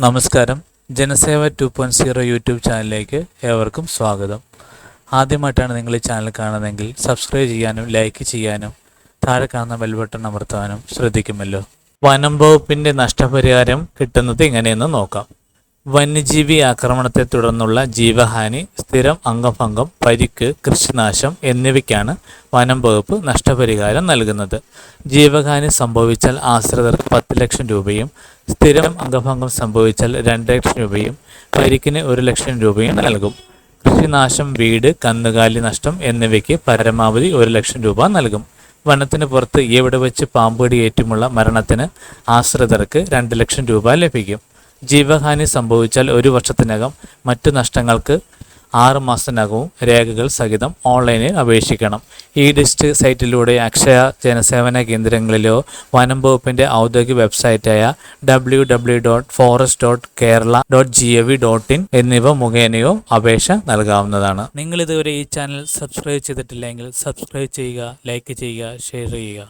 നമസ്കാരം. Janaseva two point zero YouTube ചാനലിലേക്ക് ഏവർക്കും സ്വാഗതം. ആദ്യമായിട്ടാണ് നിങ്ങൾ ഈ ചാനൽ കാണുന്നതെങ്കിൽ സബ്സ്ക്രൈബ് ചെയ്യാനും ലൈക്ക് ചെയ്യാനും താഴെ കാണുന്ന ബെൽ ബട്ടൺ അമർത്താനും ശ്രദ്ധിക്കുമല്ലോ. വനം വകുപ്പിന്റെ നഷ്ടപരിഹാരം കിട്ടുന്നത് എങ്ങനെയെന്ന് നോക്കാം. വന്യജീവി ആക്രമണത്തെ തുടർന്നുള്ള ജീവഹാനി സ്ഥിരം അംഗഭംഗം പരിക്ക് കൃഷിനാശം എന്നിവയ്ക്കാണ് വനം വകുപ്പ് നഷ്ടപരിഹാരം നൽകുന്നത്. ജീവഹാനി സംഭവിച്ചാൽ ആശ്രിതർക്ക് പത്ത് ലക്ഷം രൂപയും സ്ഥിരം അംഗഭംഗം സംഭവിച്ചാൽ രണ്ട് ലക്ഷം രൂപയും പരിക്കിന് ഒരു ലക്ഷം രൂപയും നൽകും. കൃഷിനാശം വീട് കന്നുകാലി നഷ്ടം എന്നിവയ്ക്ക് പരമാവധി ഒരു ലക്ഷം രൂപ നൽകും. വനത്തിന് പുറത്ത് എവിടെ വെച്ച് പാമ്പുകടി ഏറ്റുമുള്ള മരണത്തിന് ആശ്രിതർക്ക് രണ്ട് ലക്ഷം രൂപ ലഭിക്കും. ജീവഹാനി സംഭവിച്ചാൽ ഒരു വർഷത്തിനകം മറ്റു നഷ്ടങ്ങൾക്ക് ആറ് മാസത്തിനകവും രേഖകൾ സഹിതം ഓൺലൈനിൽ അപേക്ഷിക്കണം. ഇ ഡിസ്റ്റ് സൈറ്റിലൂടെ അക്ഷയ ജനസേവന കേന്ദ്രങ്ങളിലോ വനം വകുപ്പിന്റെ ഔദ്യോഗിക വെബ്സൈറ്റായ W W dot forest dot Kerala dot G A V dot in എന്നിവ മുഖേനയോ അപേക്ഷ നൽകാവുന്നതാണ്. നിങ്ങൾ ഇതുവരെ ഈ ചാനൽ സബ്സ്ക്രൈബ് ചെയ്തിട്ടില്ലെങ്കിൽ സബ്സ്ക്രൈബ് ചെയ്യുക ലൈക്ക് ചെയ്യുക ഷെയർ ചെയ്യുക.